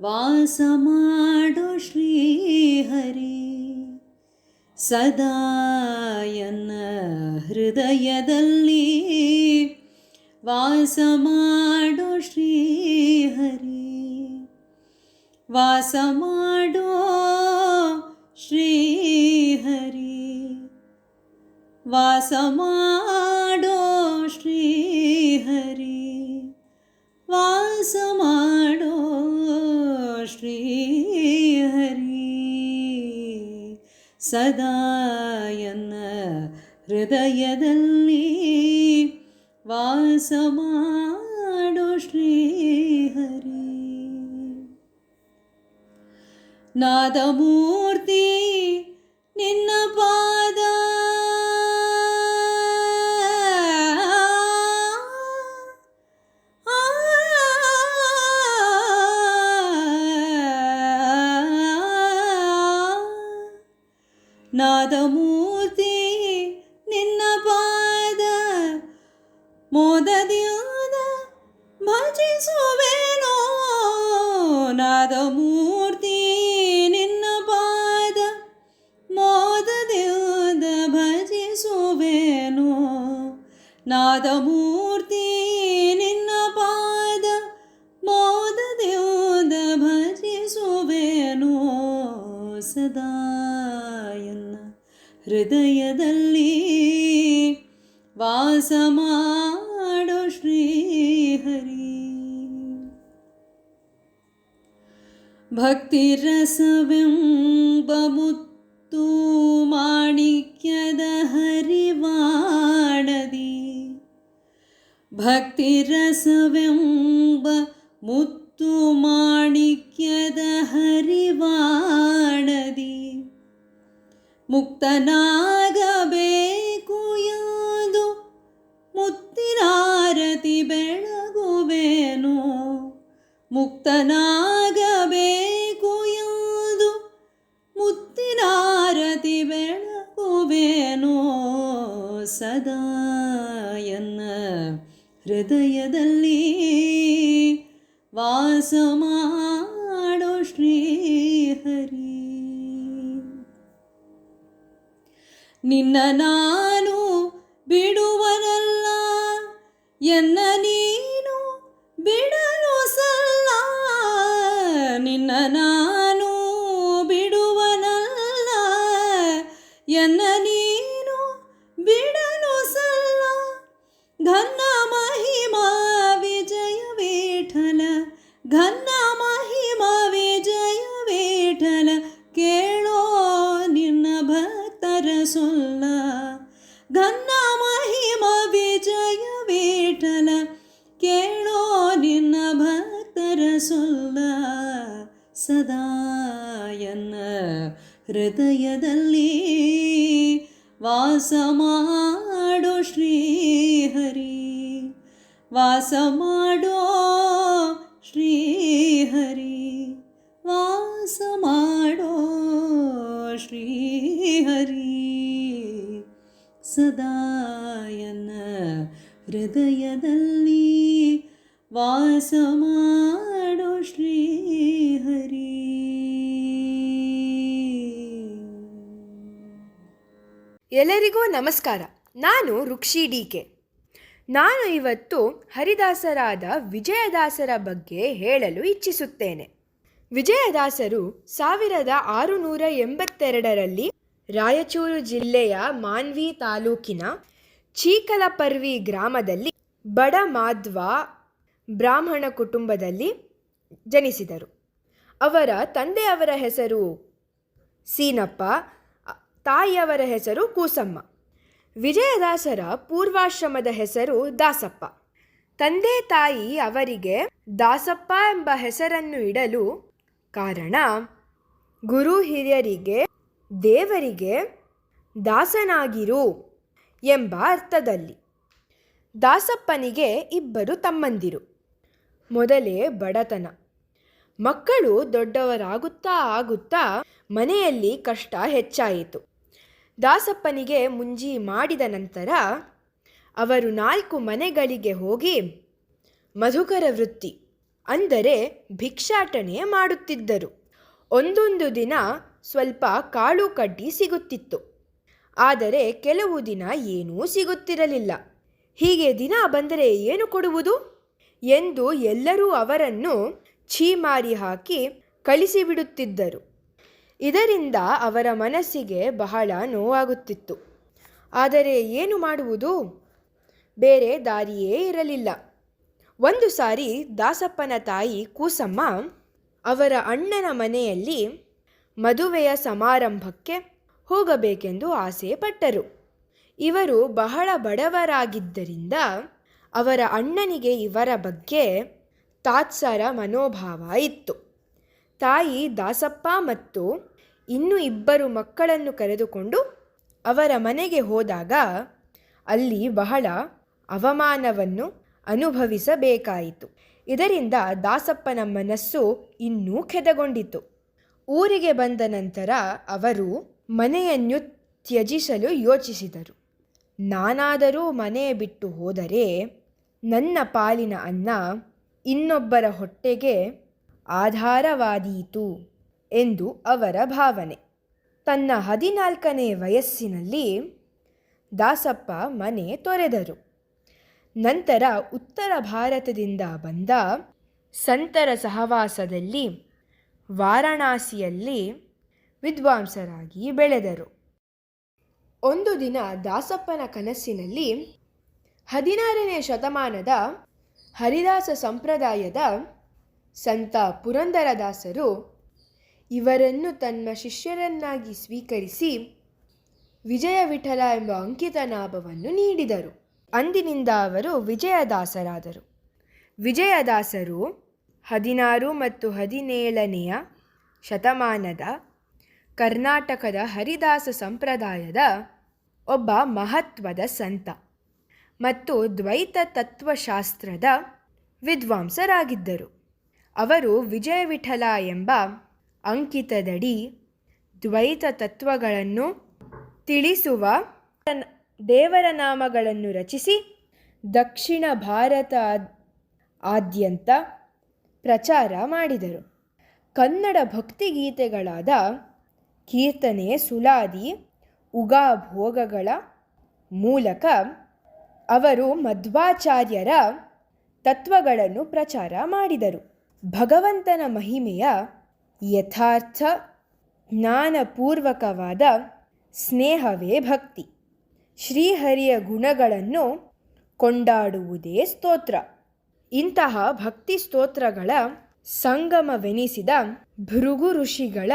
ವಾಸ ಮಾಡೋ ಶ್ರೀಹರಿ ಸದಾ ಎನ್ನ ಹೃದಯದಲ್ಲಿ ವಾಸ ಮಾಡೋ ಶ್ರೀಹರಿ ವಾಸ ಮಾಡೋ ಶ್ರೀಹರಿ ವಾಸ ಮಾಡೋ ಸದಾ ಎನ್ನ ಹೃದಯದಲ್ಲಿ ವಾಸ ಮಾಡೋ ಶ್ರೀಹರಿ ನಾದಮೂರ್ತಿ ನಿನ್ನ ಪಾದ ಹೃದಯದಲ್ಲಿ ವಾಸ ಮಾಡೋ ಶ್ರೀಹರಿ. ಭಕ್ತಿ ರಸವೆಂಬಮುತ್ತು ಮಾಣಿಕ್ಯದ ಹರಿವಾಣದಿ. ಭಕ್ತಿ ರಸವೆಂಬ ಮುತ್ತು ಮಾಣಿಕ್ಯದ ಹರಿವಾಣದಿ. ಮುಕ್ತನಾಗಬೇಕು ಹೃದಯದಲ್ಲಿ ವಾಸ ಮಾಡೋ ಶ್ರೀಹರಿ ನಿನ್ನ ನಾನು ಬಿಡುವನಲ್ಲ, ಎನ್ನ ನೀನು ಬಿಡಲು ಸಲ್ಲ. ನಿನ್ನ ನಾನು ಬಿಡುವನಲ್ಲ, ಎನ್ನ ನೀನು ಭಕ್ತರ ಸೊಲ್ಲ ಸದಾ ಎನ್ನ ಹೃದಯದಲ್ಲಿ ವಾಸ ಮಾಡೋ ಶ್ರೀಹರಿ ವಾಸ ಮಾಡೋ ಶ್ರೀಹರಿ ವಾಸ ಮಾಡೋ ಶ್ರೀಹರಿ ಸದಾ ಎನ್ನ ಹೃದಯದಲ್ಲಿ ವಾಸ ಮಾಡೋ ಶ್ರೀಹರಿ. ಎಲ್ಲರಿಗೂ ನಮಸ್ಕಾರ. ನಾನು ರುಕ್ಷಿ ಡಿ ಕೆ. ನಾನು ಇವತ್ತು ಹರಿದಾಸರಾದ ವಿಜಯದಾಸರ ಬಗ್ಗೆ ಹೇಳಲು ಇಚ್ಛಿಸುತ್ತೇನೆ ವಿಜಯದಾಸರು ಸಾವಿರದ ಆರುನೂರ ಎಂಬತ್ತೆರಡರಲ್ಲಿ ರಾಯಚೂರು ಜಿಲ್ಲೆಯ ಮಾನ್ವಿ ತಾಲೂಕಿನ ಚೀಕಲಪರ್ವಿ ಗ್ರಾಮದಲ್ಲಿ ಬಡ ಮಾಧ್ವ ಬ್ರಾಹ್ಮಣ ಕುಟುಂಬದಲ್ಲಿ ಜನಿಸಿದರು. ಅವರ ತಂದೆಯವರ ಹೆಸರು ಸೀನಪ್ಪ, ತಾಯಿಯವರ ಹೆಸರು ಕೂಸಮ್ಮ. ವಿಜಯದಾಸರ ಪೂರ್ವಾಶ್ರಮದ ಹೆಸರು ದಾಸಪ್ಪ. ತಂದೆ ತಾಯಿ ಅವರಿಗೆ ದಾಸಪ್ಪ ಎಂಬ ಹೆಸರನ್ನು ಇಡಲು ಕಾರಣ ಗುರು ಹಿರಿಯರಿಗೆ ದೇವರಿಗೆ ದಾಸನಾಗಿರು ಎಂಬ ಅರ್ಥದಲ್ಲಿ ದಾಸಪ್ಪನಿಗೆ ಇಬ್ಬರು ತಮ್ಮಂದಿರು. ಮೊದಲೇ ಬಡತನ. ಮಕ್ಕಳು ದೊಡ್ಡವರಾಗುತ್ತಾ ಆಗುತ್ತಾ ಮನೆಯಲ್ಲಿ ಕಷ್ಟ ಹೆಚ್ಚಾಯಿತು. ದಾಸಪ್ಪನಿಗೆ ಮುಂಜಿ ಮಾಡಿದ ನಂತರ ಅವರು ನಾಲ್ಕು ಮನೆಗಳಿಗೆ ಹೋಗಿ ಮಧುಕರ ವೃತ್ತಿ ಅಂದರೆ ಭಿಕ್ಷಾಟನೆ ಮಾಡುತ್ತಿದ್ದರು. ಒಂದೊಂದು ದಿನ ಸ್ವಲ್ಪ ಕಾಳು ಕಡ್ಡಿ ಸಿಗುತ್ತಿತ್ತು. ಆದರೆ ಕೆಲವು ದಿನ ಏನೂ ಸಿಗುತ್ತಿರಲಿಲ್ಲ. ಹೀಗೆ ದಿನ ಬಂದರೆ ಏನು ಕೊಡುವುದು? ಎಂದು ಎಲ್ಲರೂ ಅವರನ್ನು ಛೀಮಾರಿ ಹಾಕಿ ಕಳಿಸಿಬಿಡುತ್ತಿದ್ದರು. ಇದರಿಂದ ಅವರ ಮನಸ್ಸಿಗೆ ಬಹಳ ನೋವಾಗುತ್ತಿತ್ತು. ಆದರೆ ಏನು ಮಾಡುವುದು? ಬೇರೆ ದಾರಿಯೇ ಇರಲಿಲ್ಲ. ಒಂದು ಸಾರಿ ದಾಸಪ್ಪನ ತಾಯಿ ಕೂಸಮ್ಮ ಅವರ ಅಣ್ಣನ ಮನೆಯಲ್ಲಿ ಮದುವೆಯ ಸಮಾರಂಭಕ್ಕೆ ಹೋಗಬೇಕೆಂದು ಆಸೆ ಪಟ್ಟರು ಇವರು ಬಹಳ ಬಡವರಾಗಿದ್ದರಿಂದ ಅವರ ಅಣ್ಣನಿಗೆ ಇವರ ಬಗ್ಗೆ ತಾತ್ಸಾರ ಮನೋಭಾವ ಇತ್ತು. ತಾಯಿ ದಾಸಪ್ಪ ಮತ್ತು ಇನ್ನು ಇಬ್ಬರು ಮಕ್ಕಳನ್ನು ಕರೆದುಕೊಂಡು ಅವರ ಮನೆಗೆ ಹೋದಾಗ ಅಲ್ಲಿ ಬಹಳ ಅವಮಾನವನ್ನು ಅನುಭವಿಸಬೇಕಾಯಿತು. ಇದರಿಂದ ದಾಸಪ್ಪನ ಮನಸ್ಸು ಇನ್ನೂ ಖೆದಗೊಂಡಿತು ಊರಿಗೆ ಬಂದ ನಂತರ ಅವರು ಮನೆಯನ್ನು ತ್ಯಜಿಸಲು ಯೋಚಿಸಿದರು. ನಾನಾದರೂ ಮನೆ ಬಿಟ್ಟು ಹೋದರೆ ನನ್ನ ಪಾಲಿನ ಅನ್ನ ಇನ್ನೊಬ್ಬರ ಹೊಟ್ಟೆಗೆ ಆಧಾರವಾದೀತು ಎಂದು ಅವರ ಭಾವನೆ. ತನ್ನ ಹದಿನಾಲ್ಕನೇ ವಯಸ್ಸಿನಲ್ಲಿ ದಾಸಪ್ಪ ಮನೆ ತೊರೆದರು. ನಂತರ ಉತ್ತರ ಭಾರತದಿಂದ ಬಂದ ಸಂತರ ಸಹವಾಸದಲ್ಲಿ ವಾರಣಾಸಿಯಲ್ಲಿ ವಿದ್ವಾಂಸರಾಗಿ ಬೆಳೆದರು. ಒಂದು ದಿನ ದಾಸಪ್ಪನ ಕನಸಿನಲ್ಲಿ ಹದಿನಾರನೇ ಶತಮಾನದ ಹರಿದಾಸ ಸಂಪ್ರದಾಯದ ಸಂತ ಪುರಂದರದಾಸರು ಇವರನ್ನು ತನ್ನ ಶಿಷ್ಯರನ್ನಾಗಿ ಸ್ವೀಕರಿಸಿ ವಿಜಯ ವಿಠಲ ಎಂಬ ಅಂಕಿತ ನಾಭವನ್ನು ನೀಡಿದರು. ಅಂದಿನಿಂದ ಅವರು ವಿಜಯದಾಸರಾದರು. ವಿಜಯದಾಸರು ಹದಿನಾರು ಮತ್ತು ಹದಿನೇಳನೆಯ ಶತಮಾನದ ಕರ್ನಾಟಕದ ಹರಿದಾಸ ಸಂಪ್ರದಾಯದ ಒಬ್ಬ ಮಹತ್ವದ ಸಂತ. ಮತ್ತು ದ್ವೈತ ತತ್ವಶಾಸ್ತ್ರದ ವಿದ್ವಾಂಸರಾಗಿದ್ದರು. ಅವರು ವಿಜಯ ವಿಠಲ ಎಂಬ ಅಂಕಿತದಡಿ ದ್ವೈತ ತತ್ವಗಳನ್ನು ತಿಳಿಸುವ ದೇವರ ನಾಮಗಳನ್ನು ರಚಿಸಿ ದಕ್ಷಿಣ ಭಾರತ ಆದ್ಯಂತ ಪ್ರಚಾರ ಮಾಡಿದರು. ಕನ್ನಡ ಭಕ್ತಿಗೀತೆಗಳಾದ ಕೀರ್ತನೆ ಸುಲಾದಿ ಉಗಾಭೋಗಗಳ ಮೂಲಕ ಅವರು ಮಧ್ವಾಚಾರ್ಯರ ತತ್ವಗಳನ್ನು ಪ್ರಚಾರ ಮಾಡಿದರು. ಭಗವಂತನ ಮಹಿಮೆಯ ಯಥಾರ್ಥ, ಜ್ಞಾನಪೂರ್ವಕವಾದ ಸ್ನೇಹವೇ ಭಕ್ತಿ. ಶ್ರೀಹರಿಯ ಗುಣಗಳನ್ನು ಕೊಂಡಾಡುವುದೇ ಸ್ತೋತ್ರ. ಇಂತಹ ಭಕ್ತಿ ಸ್ತೋತ್ರಗಳ ಸಂಗಮವೆನಿಸಿದ ಭೃಗು ಋಷಿಗಳ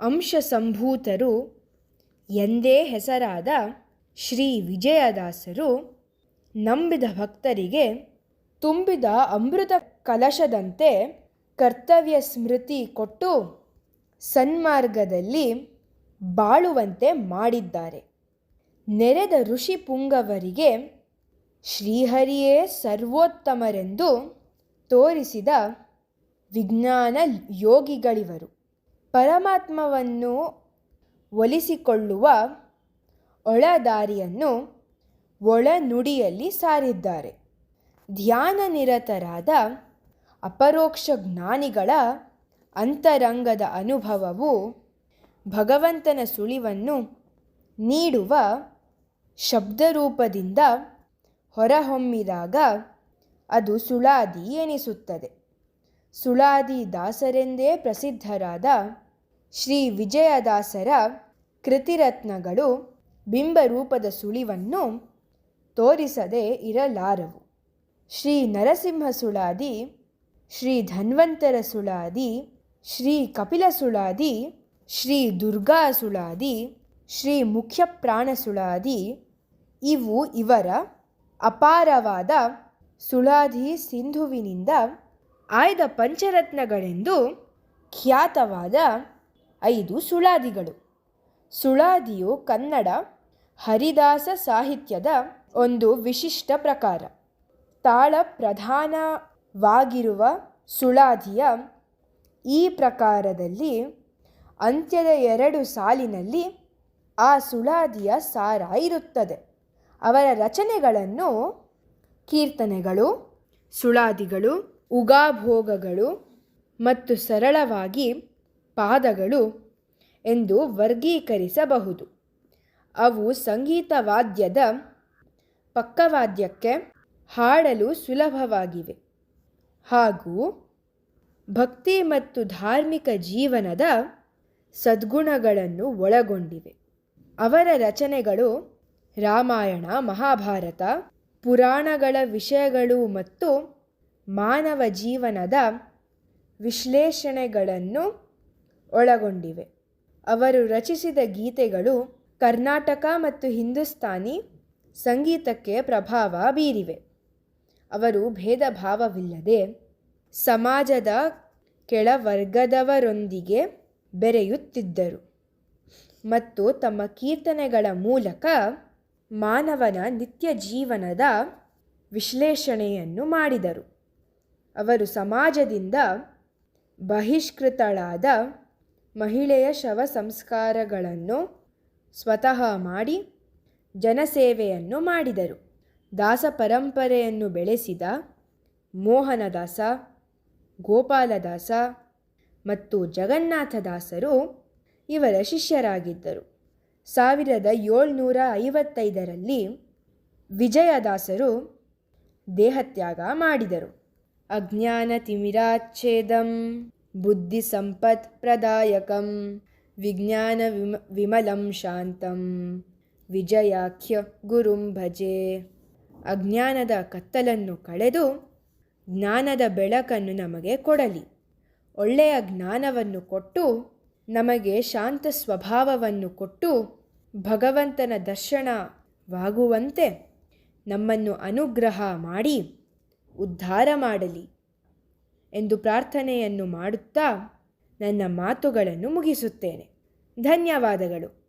ಅಂಶ ಸಂಭೂತರು ಎಂದೇ ಹೆಸರಾದ ಶ್ರೀ ವಿಜಯದಾಸರು ನಂಬಿದ ಭಕ್ತರಿಗೆ ತುಂಬಿದ ಅಮೃತ ಕಲಶದಂತೆ ಕರ್ತವ್ಯ ಸ್ಮೃತಿ ಕೊಟ್ಟು ಸನ್ಮಾರ್ಗದಲ್ಲಿ ಬಾಳುವಂತೆ ಮಾಡಿದ್ದಾರೆ. ನೆರೆದ ಋಷಿ ಪುಂಗವರಿಗೆ ಶ್ರೀಹರಿಯೇ ಸರ್ವೋತ್ತಮರೆಂದು ತೋರಿಸಿದ ವಿಜ್ಞಾನ ಯೋಗಿಗಳಿವರು. ಪರಮಾತ್ಮವನ್ನು ಒಲಿಸಿಕೊಳ್ಳುವ ಒಳದಾರಿಯನ್ನು ಒಳನುಡಿಯಲ್ಲಿ ಸಾರಿದ್ದಾರೆ. ಧ್ಯಾನ ನಿರತರಾದ ಅಪರೋಕ್ಷ ಜ್ಞಾನಿಗಳ ಅಂತರಂಗದ ಅನುಭವವು ಭಗವಂತನ ಸುಳಿವನ್ನು ನೀಡುವ ಶಬ್ದರೂಪದಿಂದ ಹೊರಹೊಮ್ಮಿದಾಗ ಅದು ಸುಳಾದಿ ಎನಿಸುತ್ತದೆ. ಸುಳಾದಿ ದಾಸರೆಂದೇ ಪ್ರಸಿದ್ಧರಾದ ಶ್ರೀ ವಿಜಯದಾಸರ ಕೃತಿರತ್ನಗಳು ಬಿಂಬರೂಪದ ಸುಳಿವನ್ನು ತೋರಿಸದೆ ಇರಲಾರವು. ಶ್ರೀ ನರಸಿಂಹ ಸುಳಾದಿ, ಶ್ರೀ ಧನ್ವಂತರ ಸುಳಾದಿ, ಶ್ರೀ ಕಪಿಲ ಸುಳಾದಿ, ಶ್ರೀ ದುರ್ಗಾ ಸುಳಾದಿ, ಶ್ರೀ ಮುಖ್ಯ ಪ್ರಾಣ ಸುಳಾದಿ, ಇವು ಇವರ ಅಪಾರವಾದ ಸುಳಾದಿ ಸಿಂಧುವಿನಿಂದ ಆಯ್ದ ಪಂಚರತ್ನಗಳೆಂದು ಖ್ಯಾತವಾದ ಐದು ಸುಳಾದಿಗಳು. ಸುಳಾದಿಯು ಕನ್ನಡ ಹರಿದಾಸ ಸಾಹಿತ್ಯದ ಒಂದು ವಿಶಿಷ್ಟ ಪ್ರಕಾರ. ತಾಳ ಪ್ರಧಾನವಾಗಿರುವ ಸುಳಾದಿಯ ಈ ಪ್ರಕಾರದಲ್ಲಿ ಅಂತ್ಯದ ಎರಡು ಸಾಲಿನಲ್ಲಿ ಆ ಸುಳಾದಿಯ ಸಾರ ಇರುತ್ತದೆ. ಅವರ ರಚನೆಗಳನ್ನು ಕೀರ್ತನೆಗಳು, ಸುಳಾದಿಗಳು, ಉಗಾಭೋಗಗಳು ಮತ್ತು ಸರಳವಾಗಿ ಪಾದಗಳು ಎಂದು ವರ್ಗೀಕರಿಸಬಹುದು. ಅವು ಸಂಗೀತ ವಾದ್ಯದ ಪಕ್ಕವಾದ್ಯಕ್ಕೆ ಹಾಡಲು ಸುಲಭವಾಗಿವೆ. ಹಾಗೂ ಭಕ್ತಿ ಮತ್ತು ಧಾರ್ಮಿಕ ಜೀವನದ ಸದ್ಗುಣಗಳನ್ನು ಒಳಗೊಂಡಿವೆ. ಅವರ ರಚನೆಗಳು ರಾಮಾಯಣ, ಮಹಾಭಾರತ, ಪುರಾಣಗಳ ವಿಷಯಗಳು ಮತ್ತು ಮಾನವ ಜೀವನದ ವಿಶ್ಲೇಷಣೆಗಳನ್ನು ಒಳಗೊಂಡಿವೆ. ಅವರು ರಚಿಸಿದ ಗೀತೆಗಳು ಕರ್ನಾಟಕ ಮತ್ತು ಹಿಂದೂಸ್ತಾನಿ ಸಂಗೀತಕ್ಕೆ ಪ್ರಭಾವ ಬೀರಿವೆ. ಅವರು ಭೇದ ಭಾವವಿಲ್ಲದೆ ಸಮಾಜದ ಕೆಳವರ್ಗದವರೊಂದಿಗೆ ಬೆರೆಯುತ್ತಿದ್ದರು ಮತ್ತು ತಮ್ಮ ಕೀರ್ತನೆಗಳ ಮೂಲಕ ಮಾನವನ ನಿತ್ಯ ಜೀವನದ ವಿಶ್ಲೇಷಣೆಯನ್ನು ಮಾಡಿದರು. ಅವರು ಸಮಾಜದಿಂದ ಬಹಿಷ್ಕೃತಳಾದ ಮಹಿಳೆಯ ಶವ ಸಂಸ್ಕಾರಗಳನ್ನು ಸ್ವತಃ ಮಾಡಿ ಜನಸೇವೆಯನ್ನು ಮಾಡಿದರು. ದಾಸ ಪರಂಪರೆಯನ್ನು ಬೆಳೆಸಿದ ಮೋಹನದಾಸ, ಗೋಪಾಲದಾಸ ಮತ್ತು ಜಗನ್ನಾಥದಾಸರು ಇವರ ಶಿಷ್ಯರಾಗಿದ್ದರು. ಸಾವಿರದ ಏಳ್ನೂರ ಐವತ್ತೈದರಲ್ಲಿ ವಿಜಯದಾಸರು ದೇಹತ್ಯಾಗ ಮಾಡಿದರು. ಅಜ್ಞಾನ ತಿಮಿರಾಚ್ಛೇದಂ, ಬುದ್ಧಿ ಸಂಪತ್ ಪ್ರದಾಯಕಂ, ವಿಜ್ಞಾನ ವಿಮ, ವಿಮಲಂ ಶಾಂತಂ ವಿಜಯಾಖ್ಯ ಗುರುಂ ಭಜೆ. ಅಜ್ಞಾನದ ಕತ್ತಲನ್ನು ಕಳೆದು ಜ್ಞಾನದ ಬೆಳಕನ್ನು ನಮಗೆ ಕೊಡಲಿ. ಒಳ್ಳೆಯ ಜ್ಞಾನವನ್ನು ಕೊಟ್ಟು, ನಮಗೆ ಶಾಂತ ಸ್ವಭಾವವನ್ನು ಕೊಟ್ಟು, ಭಗವಂತನ ದರ್ಶನವಾಗುವಂತೆ ನಮ್ಮನ್ನು ಅನುಗ್ರಹ ಮಾಡಿ, ಉದ್ಧಾರ ಮಾಡಲಿ ಎಂದು ಪ್ರಾರ್ಥನೆಯನ್ನು ಮಾಡುತ್ತಾ ನನ್ನ ಮಾತುಗಳನ್ನು ಮುಗಿಸುತ್ತೇನೆ. ಧನ್ಯವಾದಗಳು.